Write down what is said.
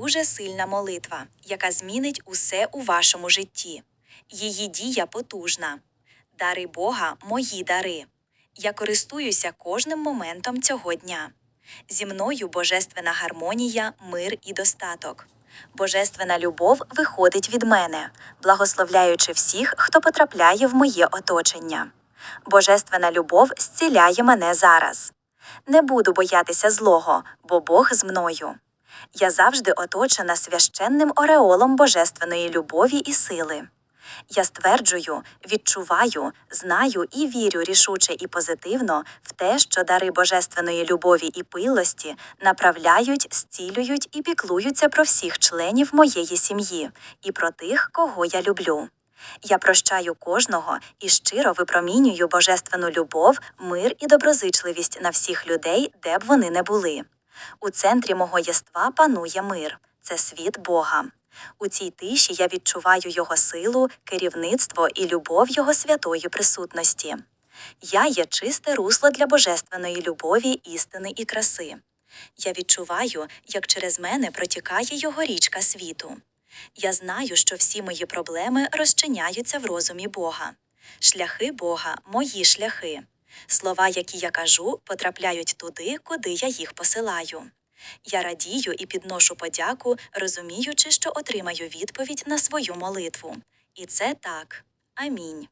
дуже сильна молитва, яка змінить усе у вашому житті. Її дія потужна. Дари Бога мої дари. Я користуюся кожним моментом цього дня. Зі мною божественна гармонія, мир і достаток. Божественна любов виходить від мене, благословляючи всіх, хто потрапляє в моє оточення. Божественна любов зціляє мене зараз. Не буду боятися злого, бо Бог з мною. Я завжди оточена священним ореолом божественної любові і сили. Я стверджую, відчуваю, знаю і вірю рішуче і позитивно в те, що дари божественної любові і пилості направляють, зцілюють і піклуються про всіх членів моєї сім'ї і про тих, кого я люблю. Я прощаю кожного і щиро випромінюю божественну любов, мир і доброзичливість на всіх людей, де б вони не були. У центрі мого єства панує мир це світ Бога. У цій тиші я відчуваю Його силу, керівництво і любов Його святої присутності. Я є чисте русло для божественної любові, істини і краси. Я відчуваю, як через мене протікає Його річка світу. Я знаю, що всі мої проблеми розчиняються в розумі Бога. Шляхи Бога мої шляхи. Слова, які я кажу, потрапляють туди, куди я їх посилаю. Я радію і підношу подяку, розуміючи, що отримаю відповідь на свою молитву. І це так. Амінь.